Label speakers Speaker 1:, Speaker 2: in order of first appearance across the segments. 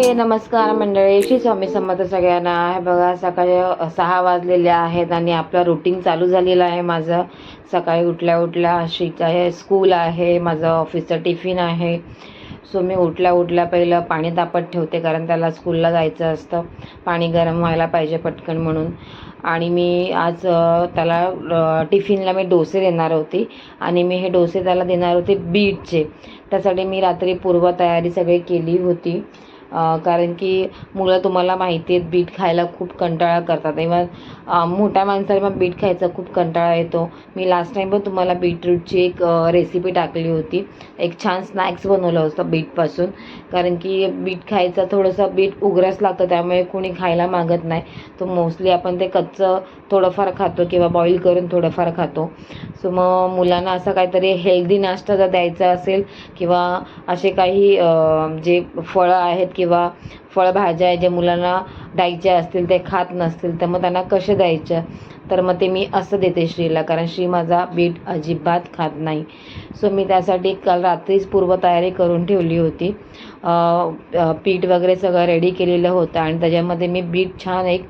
Speaker 1: हे नमस्कार मंडळी. श्री स्वामी समर्थ सगळ्यांना. हे बघा सकाळी सहा वाजलेले आहेत आणि आपलं रुटीन चालू झालेलं आहे माझं. सकाळी उठल्या उठल्या श्रीचं आहे स्कूल आहे माझं ऑफिसचं टिफिन आहे. सो मी उठल्या उठल्या पहिलं पाणी तापत ठेवते कारण त्याला स्कूलला जायचं असतं. पाणी गरम व्हायला पाहिजे पटकन म्हणून. आणि मी आज त्याला टिफिनला मी डोसे देणार होती. आणि मी हे डोसे त्याला देणार होते बीटचे त्यासाठी मी रात्री पूर्वतयारी सगळी केली होती. कारण की मुलं तुम्हाला माहिती आहेत बीट खायला खूप कंटाळा करतात. इव्हन मोठ्या माणसाला पण बीट खायचा खूप कंटाळा येतो. मी लास्ट टाईम पण तुम्हाला बीटरूटची एक रेसिपी टाकली होती. एक छान स्नॅक्स बनवलं होतं बीटपासून कारण की बीट खायचं थोडंसं बीट उग्रच लागतं त्यामुळे कोणी खायला मागत नाही. तो मोस्टली आपण ते कच्चं थोडंफार खातो किंवा बॉईल करून थोडंफार खातो. सो मग मुलांना असं काहीतरी हेल्दी नाश्ता जर द्यायचा असेल किंवा असे काही जे फळं आहेत किंवा फळभाज्या आहे ज्या मुलांना द्यायच्या असतील ते खात नसतील तर मग त्यांना कसे द्यायच्या तर मग ते मी असं देते श्रीला कारण श्री माझा बीट अजिबात खात नाही. सो मी त्यासाठी काल रात्रीच पूर्वतयारी करून ठेवली होती. पीठ वगैरे सगळं रेडी केलेलं होतं आणि त्याच्यामध्ये मी बीट छान एक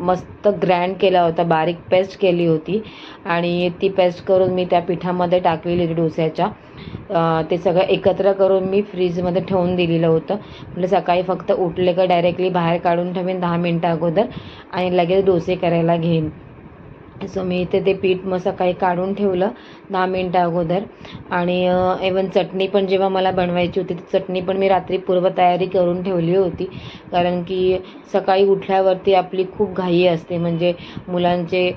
Speaker 1: मस्त ग्रँड केला होता बारीक पेस्ट केली होती. आणि ती पेस्ट करून मी त्या पिठामध्ये टाकलेली होती डोस्याच्या. ते सगळं एकत्र करून मी फ्रीजमध्ये ठेवून दिलेलं होतं. म्हणजे सकाळी फक्त उठले का डायरेक्टली बाहेर काढून ठेवेन दहा मिनटं अगोदर आणि लगेच डोसे करायला घेईन. सो मी इथे ते पीठ मग सकाळी काढून ठेवलं दहा मिनटं अगोदर. आणि इवन चटणी पण जेव्हा मला बनवायची होती ती चटणी पण मी रात्री पूर्वतयारी करून ठेवली होती. कारण की सकाळी उठल्यावरती आपली खूप घाई असते. म्हणजे मुलांचे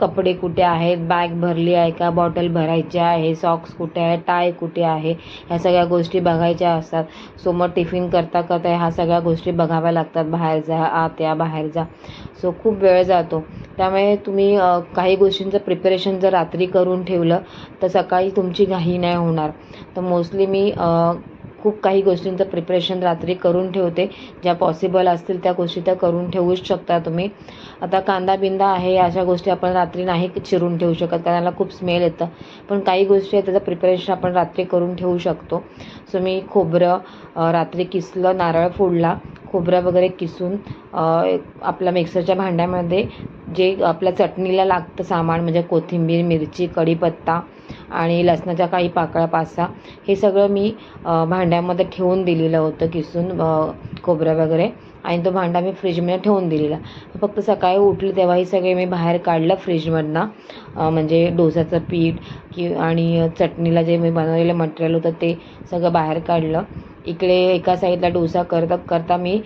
Speaker 1: कपडे कुठे आहेत बॅग भरली आहे का बॉटल भरायची आहे सॉक्स कुठे आहे टाय कुठे आहे ह्या सगळ्या गोष्टी बघायच्या असतात. सो मग टिफिन करता करता ह्या सगळ्या गोष्टी बघाव्या लागतात. बाहेर जा आत या बाहेर जा. सो खूप वेळ जातो. त्यामुळे तुम्ही काही गोष्टींचं प्रिपरेशन जर रात्री करून ठेवलं तर सकाळी तुमची घाई नाही होणार. तर मोस्टली मी खूप काही गोष्टींचं प्रिपरेशन रात्री करून ठेवते. ज्या पॉसिबल असतील त्या गोष्टी त्या करून ठेवूच शकता तुम्ही. आता कांदा बिंदा आहे अशा गोष्टी आपण रात्री नाही चिरून ठेवू शकत कारण त्याला खूप स्मेल येतं. पण काही गोष्टी आहेत त्याचं प्रिपरेशन आपण रात्री करून ठेवू शकतो. सो मी खोबरं रात्री किसलं नारळ फोडला खोबरं वगैरे किसून आपल्या मिक्सरच्या भांड्यामध्ये जे आपल्या चटणीला लागतं सामान म्हणजे कोथिंबीर मिरची कढीपत्ता आणि लसणाच्या काही पाकळ्या पासा हे सगळं मी भांड्यामध्ये ठेवून दिलेलं होतं किसून खोबरं वगैरे. आणि तो भांडा मी फ्रीजमध्ये ठेवून दिलेला. फक्त सकाळी उठले तेव्हाही सगळे मी बाहेर काढलं फ्रीजमधनं म्हणजे डोसाचं पीठ कि आणि चटणीला जे मी बनवलेलं मटेरियल होतं ते सगळं बाहेर काढलं. इकडे एका साईडला डोसा करता करता मी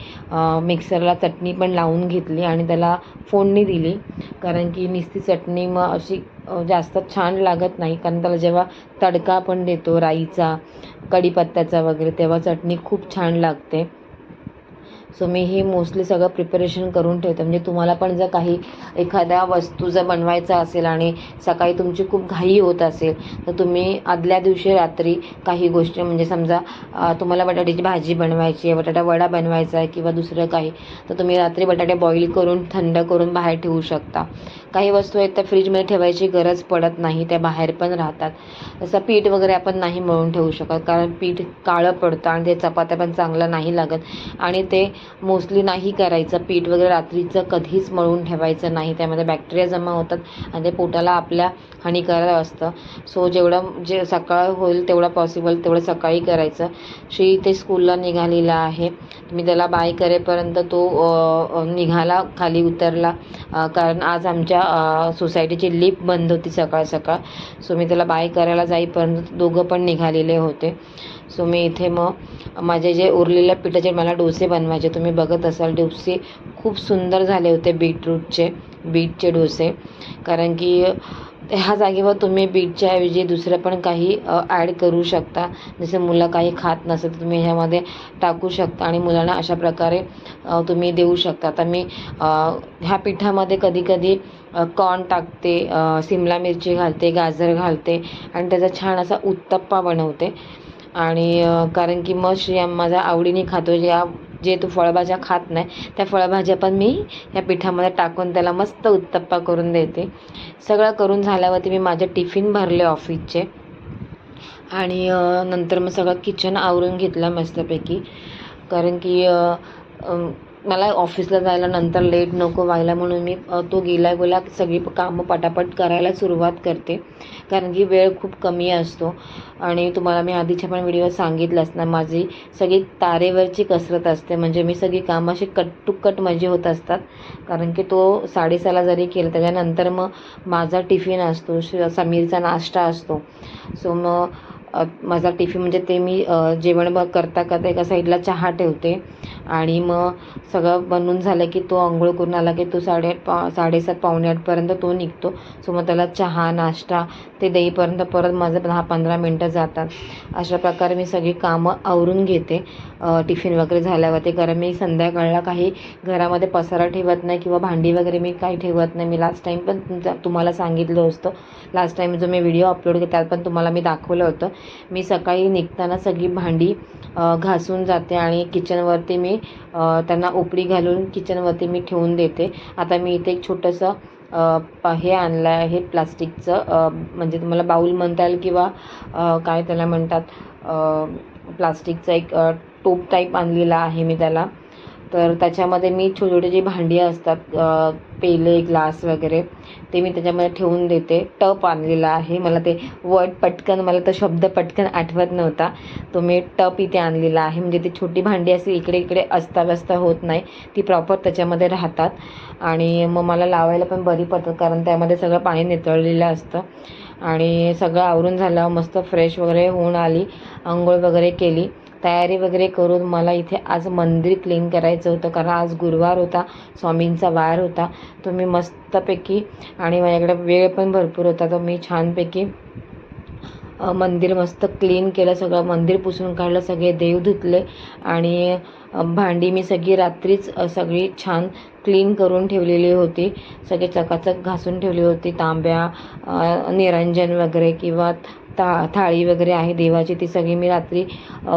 Speaker 1: मिक्सरला चटणी पण लावून घेतली आणि त्याला फोडणी दिली. कारण की नुसती चटणी मग अशी जास्त छान लागत नाही. कारण त्याला जेव्हा तडका आपण देतो राईचा कढीपत्त्याचा वगैरे तेव्हा चटणी खूप छान लागते. सो मी ही मोस्टली सगळं प्रिपरेशन करून ठेवते. म्हणजे तुम्हाला पण जर काही एखाद्या वस्तू जर बनवायचा असेल आणि सकाळी तुमची खूप घाई होत असेल तर तुम्ही आदल्या दिवशी रात्री काही गोष्टी म्हणजे समजा तुम्हाला बटाट्याची भाजी बनवायची आहे बटाटा वडा बनवायचा आहे किंवा दुसरं काही तर तुम्ही रात्री बटाटे बॉईल करून थंड करून बाहेर ठेवू शकता. काही वस्तू आहेत त्या फ्रीजमध्ये ठेवायची गरज पडत नाही त्या बाहेर पण राहतात. जसं पीठ वगैरे आपण नाही मळून ठेवू शकत कारण पीठ काळं पडतं आणि ते चपात्या पण चांगलं नाही लागत. आणि ते मोस्टली नाही करायचं पीठ वगैरे रात्रीचं कधीच मळून ठेवायचं नाही त्यामध्ये बॅक्टेरिया जमा होतात आणि ते पोटाला आपल्या हानिकारक असतं. सो जेवढं जे सकाळ होईल तेवढं पॉसिबल तेवढं सकाळी करायचं. श्री ते स्कूलला निघालेला आहे. मी त्याला बाय करेपर्यंत तो निघाला खाली उतरला. कारण आज आमच्या अ, सोसायटीची लिफ्ट बंद होती सकाळ सकाळ. सो मी त्याला बाय करायला जाईपर्यंत दोघं पण निघालेले होते. सो मी इथे मग माझे जे उरलेल्या पिठाचे मला डोसे बनवायचे. तुम्ही बघत असाल डोसे खूप सुंदर झाले होते बीटरूटचे बीटचे डोसे. कारण की ह्या जागेवर तुम्ही बीटच्या ऐवजी दुसरं पण काही ॲड करू शकता. जसं मुलं काही खात नसेल तर तुम्ही ह्यामध्ये टाकू शकता आणि मुलांना अशा प्रकारे तुम्ही देऊ शकता. आता मी ह्या पिठामध्ये कधी कधी कॉर्न टाकते सिमला मिरची घालते गाजर घालते आणि त्याचा छान असा उत्तप्पा बनवते. आणि कारण की मग या माझा आवडीने खातो ज्या जे तो फळभाज्या खात नाही त्या फळभाज्या पण मी या पिठामध्ये टाकून त्याला मस्त उत्तप्पा करून देते. सगळं करून झाल्यावरती मी माझे टिफिन भरले ऑफिसचे. आणि नंतर मग सगळं किचन आवरून घेतलं मस्तपैकी. कारण की मला ऑफिसला जायला नंतर लेट नको व्हायला म्हणून मी तो गेला गेला सगळी कामं पटापट करायला सुरुवात करते. कारण की वेळ खूप कमी असतो. आणि तुम्हाला मी आधीच्या पण व्हिडिओ सांगितलंच ना माझी सगळी तारेवरची कसरत असते. म्हणजे मी सगळी कामं अशी कट टू होत असतात. कारण की तो साडेसहाला जरी केलं त्याच्यानंतर मग माझा टिफिन असतो श- समीरचा नाश्ता असतो. सो मग माझा टिफिन म्हणजे ते मी जेवण करता करता एका साईडला चहा ठेवते. आणि मग सगळं बनवून झालं की तो आंघोळ करून आला की तो साडेआठ पा साडेसात पावणे आठपर्यंत तो निघतो. सो मग त्याला चहा नाश्ता ते देईपर्यंत परत माझं दहा पंधरा मिनटं जातात. अशा प्रकारे मी सगळी कामं आवरून घेते. टिफिन वगैरे झाल्यावरती कारण मी संध्याकाळला काही घरामध्ये पसारा ठेवत नाही किंवा भांडी वगैरे मी काही ठेवत नाही. मी लास्ट टाईम पण तुमचा तुम्हाला सांगितलं असतं. लास्ट टाईम जो मी व्हिडिओ अपलोड केला त्यात पण तुम्हाला मी दाखवलं होतं. मी सकाळी निघताना सगळी भांडी घासून जाते आणि किचनवरती मी त्यांना उपडी घालून किचनवरती मी ठेवून देते. आता मी इथे एक छोटंसं हे आणलं आहे प्लास्टिकचं म्हणजे तुम्हाला बाऊल म्हणता येईल किंवा काय त्याला म्हणतात प्लास्टिकचं एक टोप टाईप आणलेला आहे मी त्याला. तर त्याच्यामध्ये मी छोटे छोटे जी भांडी असतात पेले ग्लास वगैरे ते मी त्याच्यामध्ये ठेवून देते. टप आणलेला आहे. मला ते वर्ड पटकन मला तो शब्द पटकन आठवत नव्हता. तो मी टप इथे आणलेला आहे. म्हणजे ती छोटी भांडी असे इकडे इकडे अस्ताव्यस्त होत नाही. ती प्रॉपर त्याच्यामध्ये राहतात. आणि मग मला लावायला पण बरी पडतात. कारण त्यामध्ये सगळं पाणी नितळलेलं असतं. आणि सगळं आवरून झालं मस्त फ्रेश वगैरे होऊन आली. आंघोळ वगैरे केली. तयारी वगैरे करून मला इथे आज मंदिर क्लीन करायचं होतं. कारण आज गुरुवार होता स्वामींचा वार होता. तो मी मस्तपैकी आणि माझ्याकडे वेळ पण भरपूर होता. तर मी छानपैकी मंदिर मस्त क्लीन केलं. सगळं मंदिर पुसून काढलं सगळे देव धुतले आणि भांडी मी सगळी रात्रीच सगळी छान क्लीन करून ठेवलेली होती. सगळे चकाचक घासून ठेवली होती. तांब्या निरंजन वगैरे किंवा ता थाळी वगैरे आहे देवाची ती सगळी मी रात्री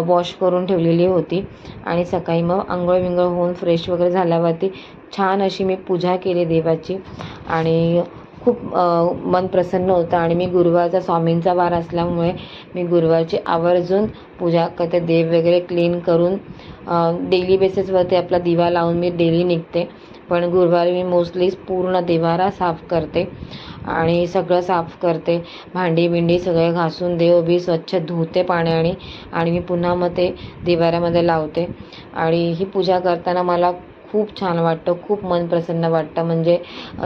Speaker 1: वॉश करून ठेवलेली होती. आणि सकाळी मग आंघोळ विंगोळ होऊन फ्रेश वगैरे झाल्यावरती छान अशी मी पूजा केली देवाची. आणि खूप मन प्रसन्न होतं. आणि मी गुरुवारचा स्वामींचा वार असल्यामुळे मी गुरुवारची आवर्जून पूजा करते. देव वगैरे क्लीन करून डेली बेसिसवरती आपला दिवा लावून मी डेली निघते. पण गुरुवारी मी मोस्टली पूर्ण देवारा साफ करते. आणि सगळं साफ करते. भांडी बिंडी सगळे घासून देव बी स्वच्छ धुते पाण्याने आणि मी पुन्हा मग ते दिवाऱ्यामध्ये लावते. आणि ही पूजा करताना मला खूप छान वाटतं खूप मन प्रसन्न वाटतं. म्हणजे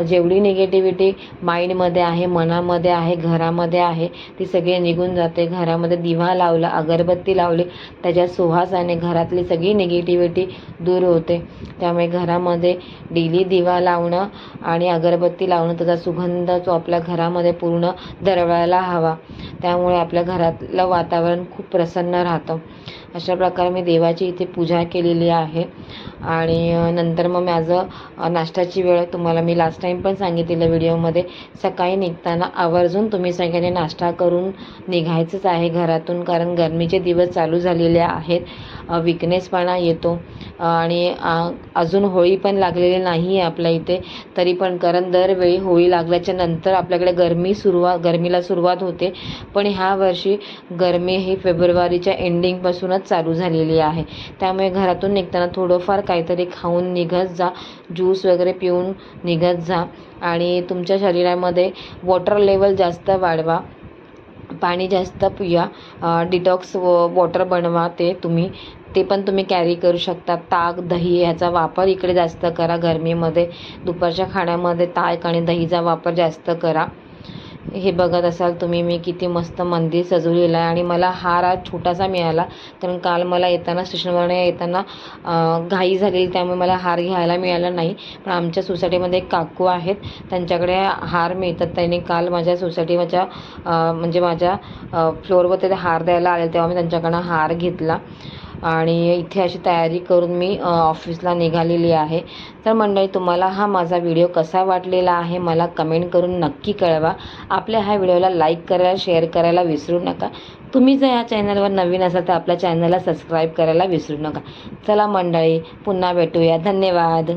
Speaker 1: जेवढी निगेटिव्हिटी माइंडमध्ये आहे मनामध्ये आहे घरामध्ये आहे ती सगळी निघून जाते. घरामध्ये दिवा लावला अगरबत्ती लावली त्याच्या सुवासाने घरातली सगळी निगेटिव्हिटी दूर होते. त्यामुळे घरामध्ये डेली दिवा लावणं आणि अगरबत्ती लावणं त्याचा सुगंध जो आपल्या घरामध्ये पूर्ण दरवळायला हवा. त्यामुळे आपल्या घरातलं वातावरण खूप प्रसन्न राहतं. अशा प्रकारे मी देवाची इथे पूजा केलेली आहे. आणि नंतर मग माझं नाश्त्याची वेळ तुम्हाला मी लास्ट टाईम पण सांगितलेलं व्हिडिओमध्ये सकाळी निघताना आवर्जून तुम्ही सगळ्यांनी नाश्ता करून निघायचंच आहे घरातून कारण गरमीचे दिवस चालू झालेले आहेत. विकनेसपणा येतो. आणि अजून होळी पण लागलेली नाही आहे आपल्या इथे. तरी पण कारण दरवेळी होळी लागल्याच्या नंतर आपल्याकडे गरमी सुरुवात गरमीला सुरुवात होते. पण ह्या वर्षी गरमी ही फेब्रुवारीच्या एंडिंगपासूनच चालू झालेली आहे. त्यामुळे घरातून निघताना थोडंफार काहीतरी खाऊन निघत जा ज्यूस वगैरे पिऊन निघत जा आणि तुमच्या शरीरामध्ये वॉटर लेवल जास्त वाढवा. पाणी जास्त पिया. डिटॉक्स व वॉटर बनवा ते तुम्ही. ते पण तुम्ही कॅरी करू शकता. ताक दही ह्याचा वापर इकडे जास्त करा. गरमीमध्ये दुपारच्या खाण्यामध्ये ताक आणि दहीचा वापर जास्त करा. हे बघत असाल तुम्ही मी किती मस्त मंदिर सजवलेलं आहे आणि मला हार आज छोटासा मिळाला. कारण काल मला येताना स्टेशनवरून येताना घाई झालेली त्यामुळे मला हार घ्यायला मिळाला नाही. पण आमच्या सोसायटीमध्ये एक काकू आहेत. त्यांच्याकडे हार मिळतात. त्यांनी काल माझ्या सोसायटी माझ्या म्हणजे माझ्या फ्लोअरवर ते हार द्यायला आले तेव्हा मी त्यांच्याकडनं हार घेतला. आणि इथे अशी तयारी करून मी ऑफिसला निघालेली आहे. तर मंडळी तुम्हाला हा माझा व्हिडिओ कसा वाटलेला आहे मला कमेंट करून नक्की कळवा. आपल्या ह्या व्हिडिओला लाईक करायला शेअर करायला विसरू नका. तुम्ही जर या चॅनलवर नवीन असाल तर आपल्या चॅनलला सबस्क्राईब करायला विसरू नका. चला मंडळी पुन्हा भेटूया. धन्यवाद.